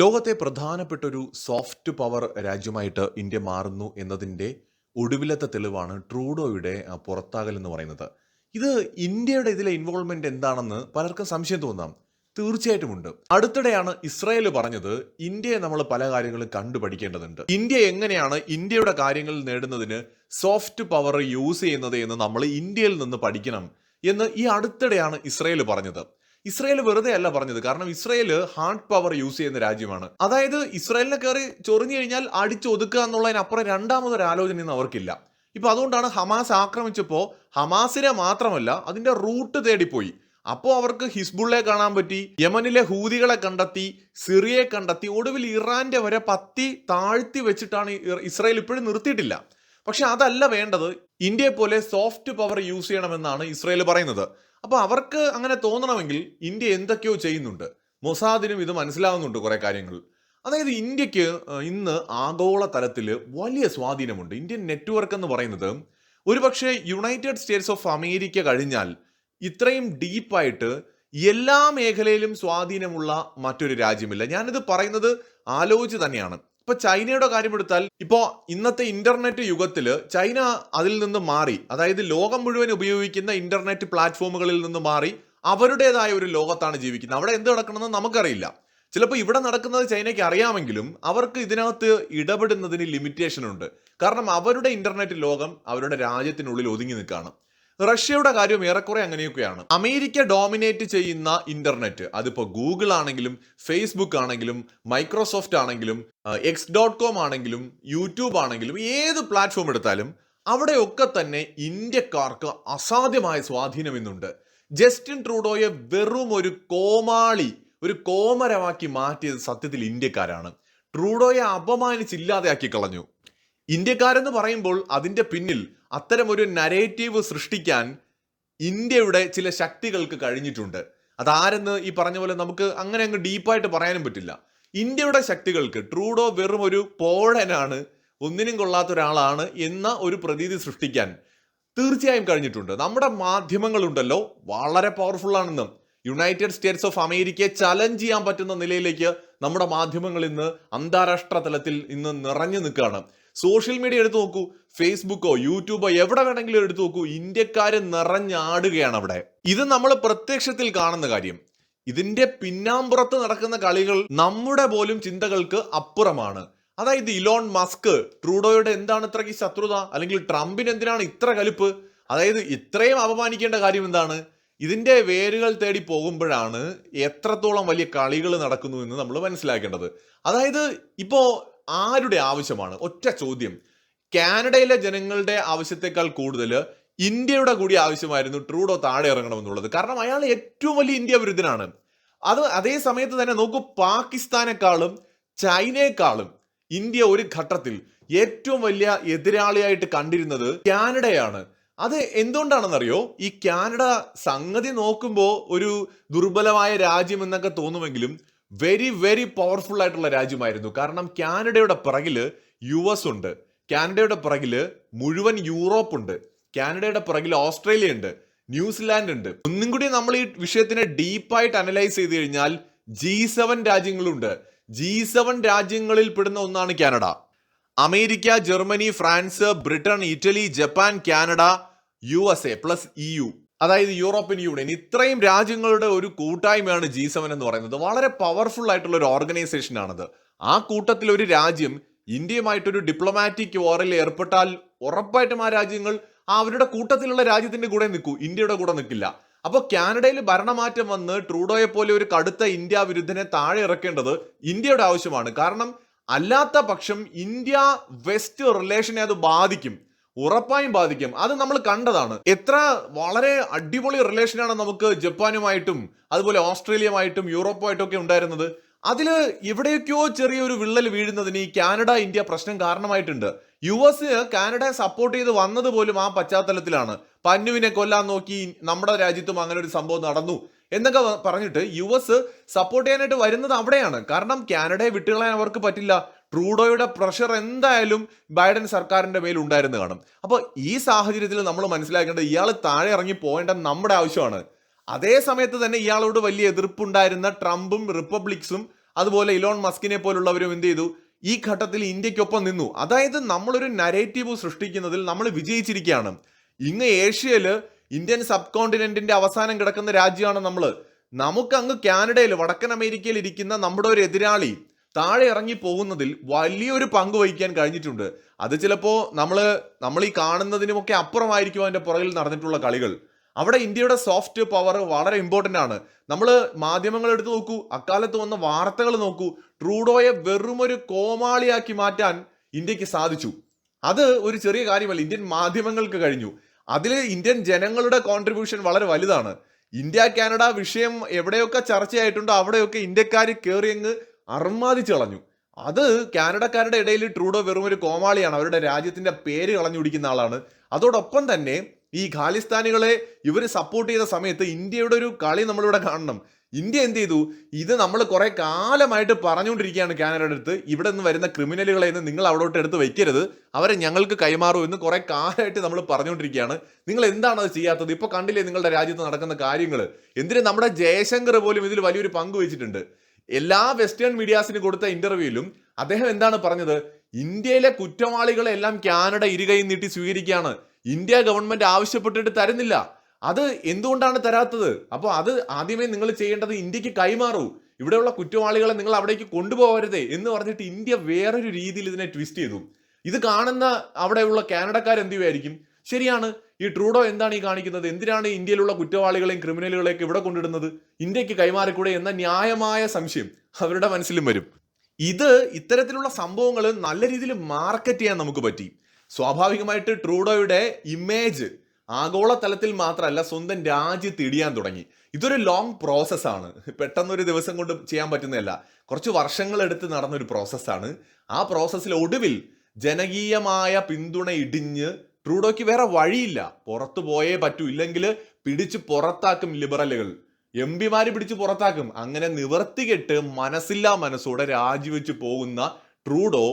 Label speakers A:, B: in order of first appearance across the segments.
A: ലോകത്തെ പ്രധാനപ്പെട്ട ഒരു സോഫ്റ്റ് പവർ രാജ്യമായിട്ട് ഇന്ത്യ മാറുന്നു എന്നതിൻ്റെ ഒടുവിലത്തെ തെളിവാണ് ട്രൂഡോയുടെ പുറത്താകൽ എന്ന് പറയുന്നത് ഇത് ഇന്ത്യയുടെ ഇതിലെ ഇൻവോൾവ്മെന്റ് എന്താണെന്ന് പലർക്കും സംശയം തോന്നാം തീർച്ചയായിട്ടും ഉണ്ട് അടുത്തിടെയാണ് ഇസ്രായേൽ പറഞ്ഞത് ഇന്ത്യയെ നമ്മൾ പല കാര്യങ്ങളും കണ്ടുപഠിക്കേണ്ടതുണ്ട് ഇന്ത്യ എങ്ങനെയാണ് ഇന്ത്യയുടെ കാര്യങ്ങൾ നേടുന്നതിന് സോഫ്റ്റ് പവർ യൂസ് ചെയ്യുന്നത് എന്ന് നമ്മൾ ഇന്ത്യയിൽ നിന്ന് പഠിക്കണം എന്ന് ഈ അടുത്തിടെയാണ് ഇസ്രായേൽ പറഞ്ഞത് ഇസ്രയേൽ വെറുതെ അല്ല പറഞ്ഞത് കാരണം ഇസ്രയേൽ ഹാർഡ് പവർ യൂസ് ചെയ്യുന്ന രാജ്യമാണ് അതായത് ഇസ്രയേലിനെ കയറി ചൊറിഞ്ഞു കഴിഞ്ഞാൽ അടിച്ചൊതുക്കുക എന്നുള്ളതിനപ്പുറം രണ്ടാമതൊരു ആലോചന ഒന്നും അവർക്കില്ല ഇപ്പൊ അതുകൊണ്ടാണ് ഹമാസ് ആക്രമിച്ചപ്പോൾ ഹമാസിനെ മാത്രമല്ല അതിന്റെ റൂട്ട് തേടിപ്പോയി അപ്പോൾ അവർക്ക് ഹിസ്ബുള്ളെ കാണാൻ പറ്റി യമനിലെ ഹൂതികളെ കണ്ടെത്തി സിറിയയെ കണ്ടെത്തി ഒടുവിൽ ഇറാന്റെ വരെ പത്തി താഴ്ത്തി വെച്ചിട്ടാണ് ഇസ്രായേൽ ഇപ്പോഴും നിർത്തിയിട്ടില്ല പക്ഷെ അതല്ല വേണ്ടത് ഇന്ത്യയെ പോലെ സോഫ്റ്റ് പവർ യൂസ് ചെയ്യണമെന്നാണ് ഇസ്രയേൽ പറയുന്നത് അപ്പോൾ അവർക്ക് അങ്ങനെ തോന്നണമെങ്കിൽ ഇന്ത്യ എന്തൊക്കെയോ ചെയ്യുന്നുണ്ട് മൊസാദിനും ഇത് മനസ്സിലാവുന്നുണ്ട് കുറേ കാര്യങ്ങൾ അതായത് ഇന്ത്യക്ക് ഇന്ന് ആഗോള തലത്തിൽ വലിയ സ്വാധീനമുണ്ട് ഇന്ത്യൻ നെറ്റ്വർക്ക് എന്ന് പറയുന്നത് ഒരുപക്ഷെ യുണൈറ്റഡ് സ്റ്റേറ്റ്സ് ഓഫ് അമേരിക്ക കഴിഞ്ഞാൽ ഇത്രയും ഡീപ്പായിട്ട് എല്ലാ മേഖലയിലും സ്വാധീനമുള്ള മറ്റൊരു രാജ്യമില്ല ഞാനിത് പറയുന്നത് ആലോചിച്ച് തന്നെയാണ് ഇപ്പൊ ചൈനയുടെ കാര്യമെടുത്താൽ ഇപ്പോ ഇന്നത്തെ ഇന്റർനെറ്റ് യുഗത്തിൽ ചൈന അതിൽ നിന്ന് മാറി അതായത് ലോകം മുഴുവൻ ഉപയോഗിക്കുന്ന ഇന്റർനെറ്റ് പ്ലാറ്റ്ഫോമുകളിൽ നിന്ന് മാറി അവരുടേതായ ഒരു ലോകത്താണ് ജീവിക്കുന്നത് അവിടെ എന്ത് നടക്കണമെന്ന് നമുക്കറിയില്ല ചിലപ്പോൾ ഇവിടെ നടക്കുന്നത് ചൈനയ്ക്ക് അറിയാമെങ്കിലും അവർക്ക് ഇതിനകത്ത് ഇടപെടുന്നതിന് ലിമിറ്റേഷൻ ഉണ്ട് കാരണം അവരുടെ ഇന്റർനെറ്റ് ലോകം അവരുടെ രാജ്യത്തിനുള്ളിൽ ഒതുങ്ങി നിൽക്കുകയാണ് റഷ്യയുടെ കാര്യം ഏറെക്കുറെ അങ്ങനെയൊക്കെയാണ് അമേരിക്ക ഡോമിനേറ്റ് ചെയ്യുന്ന ഇന്റർനെറ്റ് അതിപ്പോ ഗൂഗിൾ ആണെങ്കിലും ഫേസ്ബുക്ക് ആണെങ്കിലും മൈക്രോസോഫ്റ്റ് ആണെങ്കിലും എക്സ് ഡോട്ട് കോം ആണെങ്കിലും യൂട്യൂബ് ആണെങ്കിലും ഏത് പ്ലാറ്റ്ഫോം എടുത്താലും അവിടെയൊക്കെ തന്നെ ഇന്ത്യക്കാർക്ക് അസാധ്യമായ സ്വാധീനം ഇന്നുണ്ട് ജസ്റ്റിൻ ട്രൂഡോയെ വെറും ഒരു കോമാളി ഒരു കോമരമാക്കി മാറ്റിയത് സത്യത്തിൽ ഇന്ത്യക്കാരാണ് ട്രൂഡോയെ അപമാനിച്ചില്ലാതെയാക്കി കളഞ്ഞു ഇന്ത്യക്കാരെന്ന് പറയുമ്പോൾ അതിന്റെ പിന്നിൽ അത്തരമൊരു നരേറ്റീവ് സൃഷ്ടിക്കാൻ ഇന്ത്യയുടെ ചില ശക്തികൾക്ക് കഴിഞ്ഞിട്ടുണ്ട് അതാരെന്ന് ഈ പറഞ്ഞ പോലെ നമുക്ക് അങ്ങനെ അങ്ങ് ഡീപ്പായിട്ട് പറയാനും പറ്റില്ല ഇന്ത്യയുടെ ശക്തികൾക്ക് ട്രൂഡോ വെറും ഒരു പോഴനാണ് ഒന്നിനും കൊള്ളാത്ത ഒരാളാണ് എന്ന ഒരു പ്രതീതി സൃഷ്ടിക്കാൻ തീർച്ചയായും കഴിഞ്ഞിട്ടുണ്ട് നമ്മുടെ മാധ്യമങ്ങളുണ്ടല്ലോ വളരെ പവർഫുൾ ആണെന്നും യുണൈറ്റഡ് സ്റ്റേറ്റ്സ് ഓഫ് അമേരിക്കയെ ചലഞ്ച് ചെയ്യാൻ പറ്റുന്ന നിലയിലേക്ക് നമ്മുടെ മാധ്യമങ്ങൾ ഇന്ന് അന്താരാഷ്ട്ര തലത്തിൽ ഇന്ന് നിറഞ്ഞു നിൽക്കുകയാണ് സോഷ്യൽ മീഡിയ എടുത്തു നോക്കൂ ഫേസ്ബുക്കോ യൂട്യൂബോ എവിടെ വേണമെങ്കിലും എടുത്തു നോക്കൂ ഇന്ത്യക്കാര് നിറഞ്ഞാടുകയാണ് അവിടെ ഇത് നമ്മൾ പ്രത്യക്ഷത്തിൽ കാണുന്ന കാര്യം ഇതിന്റെ പിന്നാമ്പുറത്ത് നടക്കുന്ന കളികൾ നമ്മുടെ പോലും ചിന്തകൾക്ക് അപ്പുറമാണ് അതായത് ഇലോൺ മസ്ക് ട്രൂഡോയുടെ എന്താണ് ഇത്രയ്ക്ക് ശത്രുത അല്ലെങ്കിൽ ട്രംപിന് എന്തിനാണ് ഇത്ര കലിപ്പ് അതായത് ഇത്രയും അപമാനിക്കേണ്ട കാര്യം എന്താണ് ഇതിന്റെ വേരുകൾ തേടി പോകുമ്പോഴാണ് എത്രത്തോളം വലിയ കളികൾ നടക്കുന്നു എന്ന് നമ്മൾ മനസ്സിലാക്കേണ്ടത് അതായത് ഇപ്പോ ആരുടെ ആവശ്യമാണ് ഒറ്റ ചോദ്യം കാനഡയിലെ ജനങ്ങളുടെ ആവശ്യത്തെക്കാൾ കൂടുതൽ ഇന്ത്യയുടെ കൂടി ആവശ്യമായിരുന്നു ട്രൂഡോ താഴെ ഇറങ്ങണമെന്നുള്ളത് കാരണം അയാൾ ഏറ്റവും വലിയ ഇന്ത്യ വിരുദ്ധനാണ് അത് അതേ സമയത്ത് തന്നെ നോക്കൂ പാകിസ്ഥാനേക്കാളും ചൈനയെക്കാളും ഇന്ത്യ ഒരു ഘട്ടത്തിൽ ഏറ്റവും വലിയ എതിരാളിയായിട്ട് കണ്ടിരുന്നത് കാനഡയാണ് അത് എന്തുകൊണ്ടാണെന്നറിയോ ഈ കാനഡ സംഗതി നോക്കുമ്പോൾ ഒരു ദുർബലമായ രാജ്യം എന്നൊക്കെ തോന്നുമെങ്കിലും വെരി വെരി പവർഫുൾ ആയിട്ടുള്ള രാജ്യമായിരുന്നു കാരണം കാനഡയുടെ പിറകിൽ യു എസ് ഉണ്ട് കാനഡയുടെ പിറകിൽ മുഴുവൻ യൂറോപ്പ് ഉണ്ട് കാനഡയുടെ പിറകിൽ ഓസ്ട്രേലിയ ഉണ്ട് ന്യൂസിലാൻഡ് ഉണ്ട് ഒന്നും കൂടി നമ്മൾ ഈ വിഷയത്തിനെ ഡീപ്പായിട്ട് അനലൈസ് ചെയ്ത് കഴിഞ്ഞാൽ ജി സെവൻ രാജ്യങ്ങളുണ്ട് ജി സെവൻ രാജ്യങ്ങളിൽ പെടുന്ന ഒന്നാണ് Canada America Germany France Britain Italy Japan Canada U S A plus E U അതായത് യൂറോപ്യൻ യൂണിയൻ ഇത്രയും രാജ്യങ്ങളുടെ ഒരു കൂട്ടായ്മയാണ് ജി സെവൻ എന്ന് പറയുന്നത് വളരെ പവർഫുൾ ആയിട്ടുള്ള ഒരു ഓർഗനൈസേഷൻ ആണത് ആ കൂട്ടത്തിൽ ഒരു രാജ്യം ഇന്ത്യയുമായിട്ടൊരു ഡിപ്ലോമാറ്റിക് വാറിൽ ഏർപ്പെട്ടാൽ ഉറപ്പായിട്ടും ആ രാജ്യങ്ങൾ ആ അവരുടെ കൂട്ടത്തിലുള്ള രാജ്യത്തിന്റെ കൂടെ നിൽക്കൂ ഇന്ത്യയുടെ കൂടെ നിൽക്കില്ല അപ്പോൾ കാനഡയിൽ ഭരണമാറ്റം വന്ന് ട്രൂഡോയെ പോലെ ഒരു കടുത്ത ഇന്ത്യ വിരുദ്ധനെ താഴെ ഇറക്കേണ്ടത് ഇന്ത്യയുടെ ആവശ്യമാണ് കാരണം അല്ലാത്ത പക്ഷം ഇന്ത്യ വെസ്റ്റ് റിലേഷനെ അത് ബാധിക്കും ഉറപ്പായും ബാധിക്കും അത് നമ്മൾ കണ്ടതാണ് എത്ര വളരെ അടിപൊളി റിലേഷനാണ് നമുക്ക് ജപ്പാനുമായിട്ടും അതുപോലെ ഓസ്ട്രേലിയയുമായിട്ടും യൂറോപ്പുമായിട്ടും ഒക്കെ ഉണ്ടായിരുന്നത് അതിൽ എവിടെയൊക്കെയോ ചെറിയൊരു വിള്ളൽ വീഴുന്നതിന് ഈ കാനഡ ഇന്ത്യ പ്രശ്നം കാരണമായിട്ടുണ്ട് യു എസ് കാനഡയെ സപ്പോർട്ട് ചെയ്ത് വന്നത് പോലും ആ പശ്ചാത്തലത്തിലാണ് പന്നുവിനെ കൊല്ലാൻ നോക്കി നമ്മുടെ രാജ്യത്തും അങ്ങനെ ഒരു സംഭവം നടന്നു എന്നൊക്കെ പറഞ്ഞിട്ട് യു എസ് സപ്പോർട്ട് ചെയ്യാനായിട്ട് വരുന്നത് അവിടെയാണ് കാരണം കാനഡയെ വിട്ടുകളയാൻ അവർക്ക് പറ്റില്ല ട്രൂഡോയുടെ പ്രഷർ എന്തായാലും ബൈഡൻ സർക്കാരിൻ്റെ മേൽ ഉണ്ടായിരുന്നു കാണും അപ്പോൾ ഈ സാഹചര്യത്തിൽ നമ്മൾ മനസ്സിലാക്കേണ്ടത് ഇയാൾ താഴെ ഇറങ്ങി പോകേണ്ട നമ്മുടെ ആവശ്യമാണ് അതേ സമയത്ത് തന്നെ ഇയാളോട് വലിയ എതിർപ്പുണ്ടായിരുന്ന ട്രംപും റിപ്പബ്ലിക്സും അതുപോലെ ഇലോൺ മസ്കിനെ പോലുള്ളവരും എന്ത് ചെയ്തു ഈ ഘട്ടത്തിൽ ഇന്ത്യക്കൊപ്പം നിന്നു അതായത് നമ്മളൊരു നരേറ്റീവ് സൃഷ്ടിക്കുന്നതിൽ നമ്മൾ വിജയിച്ചിരിക്കുകയാണ് ഇങ്ങ് ഏഷ്യയിൽ ഇന്ത്യൻ സബ് കോണ്ടിനെന്റിന്റെ അവസാനം കിടക്കുന്ന രാജ്യമാണ് നമ്മൾ നമുക്ക് അങ്ങ് കാനഡയിൽ വടക്കൻ അമേരിക്കയിൽ ഇരിക്കുന്ന നമ്മുടെ ഒരു എതിരാളി താഴെ ഇറങ്ങി പോകുന്നതിൽ വലിയൊരു പങ്ക് വഹിക്കാൻ കഴിഞ്ഞിട്ടുണ്ട് അത് ചിലപ്പോൾ നമ്മൾ നമ്മൾ ഈ കാണുന്നതിനുമൊക്കെ അപ്പുറമായിരിക്കും അതിൻ്റെ പുറകിൽ നടന്നിട്ടുള്ള കളികൾ അവിടെ ഇന്ത്യയുടെ സോഫ്റ്റ് പവർ വളരെ ഇമ്പോർട്ടൻ്റ് ആണ് നമ്മൾ മാധ്യമങ്ങൾ എടുത്തു നോക്കൂ അക്കാലത്ത് വന്ന വാർത്തകൾ നോക്കൂ ട്രൂഡോയെ വെറുമൊരു കോമാളിയാക്കി മാറ്റാൻ ഇന്ത്യക്ക് സാധിച്ചു അത് ഒരു ചെറിയ കാര്യമല്ല ഇന്ത്യൻ മാധ്യമങ്ങൾക്ക് കഴിഞ്ഞു അതിൽ ഇന്ത്യൻ ജനങ്ങളുടെ കോൺട്രിബ്യൂഷൻ വളരെ വലുതാണ് ഇന്ത്യ കാനഡ വിഷയം എവിടെയൊക്കെ ചർച്ചയായിട്ടുണ്ടോ അവിടെയൊക്കെ ഇന്ത്യക്കാർ കയറിയങ്ങ് അർമാദിച്ച് കളഞ്ഞു അത് കാനഡക്കാരുടെ ഇടയിൽ ട്രൂഡോ വെറും ഒരു കോമാളിയാണ് അവരുടെ രാജ്യത്തിന്റെ പേര് കളഞ്ഞു പിടിക്കുന്ന ആളാണ് അതോടൊപ്പം തന്നെ ഈ ഖാലിസ്ഥാനികളെ ഇവർ സപ്പോർട്ട് ചെയ്ത സമയത്ത് ഇന്ത്യയുടെ ഒരു കളി നമ്മളിവിടെ കാണണം ഇന്ത്യ എന്ത് ചെയ്തു ഇത് നമ്മൾ കുറേ കാലമായിട്ട് പറഞ്ഞുകൊണ്ടിരിക്കുകയാണ് കാനഡയുടെ അടുത്ത് ഇവിടെ നിന്ന് വരുന്ന ക്രിമിനലുകളെ നിന്ന് നിങ്ങൾ അവിടോട്ട് എടുത്ത് വയ്ക്കരുത് അവരെ ഞങ്ങൾക്ക് കൈമാറൂ എന്ന് കുറേ കാലമായിട്ട് നമ്മൾ പറഞ്ഞുകൊണ്ടിരിക്കുകയാണ് നിങ്ങൾ എന്താണ് അത് ചെയ്യാത്തത് ഇപ്പൊ കണ്ടില്ലേ നിങ്ങളുടെ രാജ്യത്ത് നടക്കുന്ന കാര്യങ്ങൾ എന്തിനും നമ്മുടെ ജയശങ്കർ പോലും ഇതിൽ വലിയൊരു പങ്ക് വഹിച്ചിട്ടുണ്ട് എല്ലാ വെസ്റ്റേൺ മീഡിയാസിന് കൊടുത്ത ഇന്റർവ്യൂവിലും അദ്ദേഹം എന്താണ് പറഞ്ഞത് ഇന്ത്യയിലെ കുറ്റവാളികളെ എല്ലാം കാനഡ ഇരുകൈ നീട്ടി സ്വീകരിക്കുകയാണ് ഇന്ത്യ ഗവൺമെന്റ് ആവശ്യപ്പെട്ടിട്ട് തരുന്നില്ല അത് എന്തുകൊണ്ടാണ് തരാത്തത് അപ്പോൾ അത് ആദ്യമേ നിങ്ങൾ ചെയ്യേണ്ടത് ഇന്ത്യക്ക് കൈമാറൂ ഇവിടെയുള്ള കുറ്റവാളികളെ നിങ്ങൾ അവിടേക്ക് കൊണ്ടുപോകരുതേ എന്ന് പറഞ്ഞിട്ട് ഇന്ത്യ വേറൊരു രീതിയിൽ ഇതിനെ ട്വിസ്റ്റ് ചെയ്തു ഇത് കാണുന്ന അവിടെയുള്ള എന്ത് ചെയ്യുമായിരിക്കും ശരിയാണ് ഈ ട്രൂഡോ എന്താണ് ഈ കാണിക്കുന്നത് എന്തിനാണ് ഇന്ത്യയിലുള്ള കുറ്റവാളികളെയും ക്രിമിനലുകളെയൊക്കെ ഇവിടെ കൊണ്ടിടുന്നത് ഇന്ത്യക്ക് കൈമാറിക്കൂടെ എന്ന ന്യായമായ സംശയം അവരുടെ മനസ്സിലും വരും ഇത് ഇത്തരത്തിലുള്ള സംഭവങ്ങൾ നല്ല രീതിയിൽ മാർക്കറ്റ് ചെയ്യാൻ നമുക്ക് പറ്റി സ്വാഭാവികമായിട്ട് ട്രൂഡോയുടെ ഇമേജ് ആഗോള തലത്തിൽ മാത്രമല്ല സ്വന്തം രാജ്യത്ത് ഇടിയാൻ തുടങ്ങി ഇതൊരു ലോങ് പ്രോസസ്സാണ് പെട്ടെന്നൊരു ദിവസം കൊണ്ട് ചെയ്യാൻ പറ്റുന്നതല്ല കുറച്ച് വർഷങ്ങളെടുത്ത് നടന്നൊരു പ്രോസസ്സാണ് ആ പ്രോസസ്സിൽ ഒടുവിൽ ജനകീയമായ പിന്തുണ ഇടിഞ്ഞ് ട്രൂഡോയ്ക്ക് വേറെ വഴിയില്ല പുറത്തു പോയേ പറ്റൂ ഇല്ലെങ്കിൽ പിടിച്ച് പുറത്താക്കും ലിബറലുകൾ എം പിമാര് പിടിച്ച് പുറത്താക്കും അങ്ങനെ കെട്ട് മനസ്സില്ലാ മനസ്സോടെ രാജിവെച്ച് പോകുന്ന ട്രൂഡോ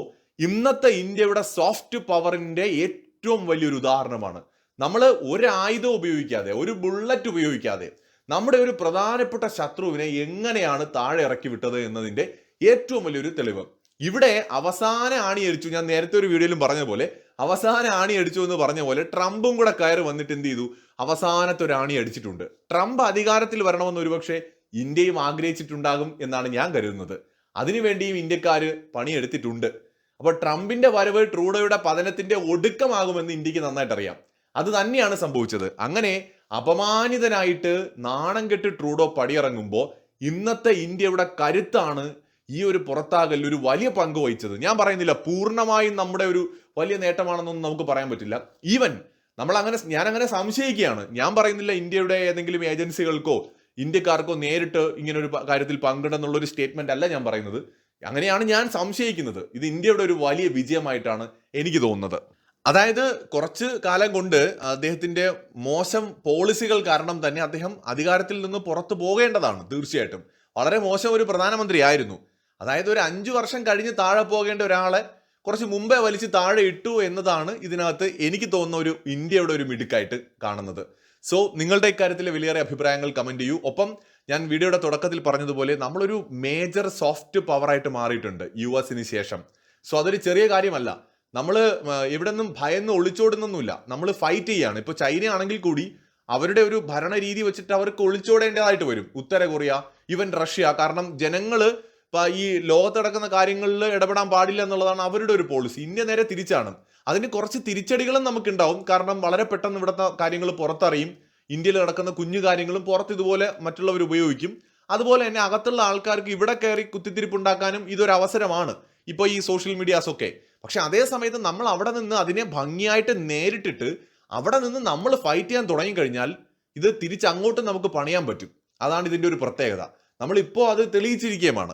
A: ഇന്നത്തെ ഇന്ത്യയുടെ സോഫ്റ്റ് പവറിന്റെ ഏറ്റവും വലിയൊരു ഉദാഹരണമാണ് നമ്മൾ ഒരു ആയുധം ഉപയോഗിക്കാതെ ഒരു ബുള്ളറ്റ് ഉപയോഗിക്കാതെ നമ്മുടെ ഒരു പ്രധാനപ്പെട്ട ശത്രുവിനെ എങ്ങനെയാണ് താഴെ ഇറക്കി വിട്ടത് എന്നതിന്റെ ഏറ്റവും വലിയൊരു തെളിവ് ഇവിടെ അവസാന ആണി അടിച്ചു ഞാൻ നേരത്തെ ഒരു വീഡിയോയിലും പറഞ്ഞ പോലെ അവസാന ആണി അടിച്ചു എന്ന് പറഞ്ഞ പോലെ ട്രംപും കൂടെ കയറി വന്നിട്ട് എന്ത് ചെയ്തു അവസാനത്തെ ഒരു ആണി അടിച്ചിട്ടുണ്ട് ട്രംപ് അധികാരത്തിൽ വരണമെന്ന് ഒരുപക്ഷെ ഇന്ത്യയും ആഗ്രഹിച്ചിട്ടുണ്ടാകും എന്നാണ് ഞാൻ കരുതുന്നത് അതിനുവേണ്ടിയും ഇന്ത്യക്കാർ പണിയെടുത്തിട്ടുണ്ട് അപ്പോൾ ട്രംപിന്റെ വരവ് ട്രൂഡോയുടെ പതനത്തിന്റെ ഒടുക്കമാകുമെന്ന് ഇന്ത്യക്ക് നന്നായിട്ട് അറിയാം അത് തന്നെയാണ് സംഭവിച്ചത് അങ്ങനെ അപമാനിതനായിട്ട് നാണം കെട്ട് ട്രൂഡോ പടിയിറങ്ങുമ്പോൾ ഇന്നത്തെ ഇന്ത്യയുടെ കരുത്താണ് ഈ ഒരു പുറത്താകലിൽ ഒരു വലിയ പങ്ക് വഹിച്ചത് ഞാൻ പറയുന്നില്ല പൂർണ്ണമായും നമ്മുടെ ഒരു വലിയ നേട്ടമാണെന്നൊന്നും നമുക്ക് പറയാൻ പറ്റില്ല ഈവൻ നമ്മൾ അങ്ങനെ ഞാൻ അങ്ങനെ സംശയിക്കുകയാണ് ഞാൻ പറയുന്നില്ല ഇന്ത്യയുടെ ഏതെങ്കിലും ഏജൻസികൾക്കോ ഇന്ത്യക്കാർക്കോ നേരിട്ട് ഇങ്ങനെ ഒരു കാര്യത്തിൽ പങ്കിടുന്നുള്ള ഒരു സ്റ്റേറ്റ്മെന്റ് അല്ല ഞാൻ പറയുന്നത് അങ്ങനെയാണ് ഞാൻ സംശയിക്കുന്നത് ഇത് ഇന്ത്യയുടെ ഒരു വലിയ വിജയമായിട്ടാണ് എനിക്ക് തോന്നുന്നത് അതായത് കുറച്ച് കാലം കൊണ്ട് അദ്ദേഹത്തിന്റെ മോശം പോളിസികൾ കാരണം തന്നെ അദ്ദേഹം അധികാരത്തിൽ നിന്ന് പുറത്തു പോകേണ്ടതാണ് തീർച്ചയായിട്ടും വളരെ മോശം ഒരു പ്രധാനമന്ത്രി ആയിരുന്നു അതായത് ഒരു അഞ്ചു വർഷം കഴിഞ്ഞ് താഴെ പോകേണ്ട ഒരാളെ കുറച്ച് മുമ്പേ വലിച്ച് താഴെ ഇട്ടു എന്നതാണ് ഇതിനകത്ത് എനിക്ക് തോന്നുന്ന ഒരു ഇന്ത്യയുടെ ഒരു മിടുക്കായിട്ട് കാണുന്നത് സോ നിങ്ങളുടെ ഇക്കാര്യത്തിലെ വിലയേറെ അഭിപ്രായങ്ങൾ കമൻറ്റ് ചെയ്യൂ ഒപ്പം ഞാൻ വീഡിയോയുടെ തുടക്കത്തിൽ പറഞ്ഞതുപോലെ നമ്മളൊരു മേജർ സോഫ്റ്റ് പവറായിട്ട് മാറിയിട്ടുണ്ട് യു എസിന് ശേഷം സോ അതൊരു ചെറിയ കാര്യമല്ല നമ്മൾ ഇവിടെ നിന്നും ഭയന്ന് ഒളിച്ചോടുന്നൊന്നുമില്ല നമ്മൾ ഫൈറ്റ് ചെയ്യുകയാണ് ഇപ്പോൾ ചൈന ആണെങ്കിൽ കൂടി അവരുടെ ഒരു ഭരണ രീതി വെച്ചിട്ട് അവർക്ക് ഒളിച്ചോടേണ്ടതായിട്ട് വരും ഉത്തര കൊറിയ ഈവൻ റഷ്യ കാരണം ജനങ്ങൾ ഈ ലോകത്ത് നടക്കുന്ന കാര്യങ്ങളിൽ ഇടപെടാൻ പാടില്ല എന്നുള്ളതാണ് അവരുടെ ഒരു പോളിസി ഇന്ത്യ നേരെ തിരിച്ചാണ് അതിന് കുറച്ച് തിരിച്ചടികളും നമുക്കുണ്ടാവും കാരണം വളരെ പെട്ടെന്ന് ഇവിടുത്തെ കാര്യങ്ങൾ പുറത്തറിയും ഇന്ത്യയിൽ നടക്കുന്ന കുഞ്ഞു കാര്യങ്ങളും പുറത്ത് ഇതുപോലെ മറ്റുള്ളവർ ഉപയോഗിക്കും അതുപോലെ തന്നെ അകത്തുള്ള ആൾക്കാർക്ക് ഇവിടെ കയറി കുത്തിത്തിരിപ്പുണ്ടാക്കാനും ഇതൊരു അവസരമാണ് ഇപ്പോൾ ഈ സോഷ്യൽ ഒക്കെ പക്ഷെ അതേ സമയത്ത് നമ്മൾ അവിടെ നിന്ന് അതിനെ ഭംഗിയായിട്ട് നേരിട്ടിട്ട് അവിടെ നിന്ന് നമ്മൾ ഫൈറ്റ് ചെയ്യാൻ തുടങ്ങിക്കഴിഞ്ഞാൽ ഇത് തിരിച്ചങ്ങോട്ടും നമുക്ക് പണിയാൻ പറ്റും അതാണ് ഇതിൻ്റെ ഒരു പ്രത്യേകത നമ്മളിപ്പോൾ അത് തെളിയിച്ചിരിക്കുകയുമാണ്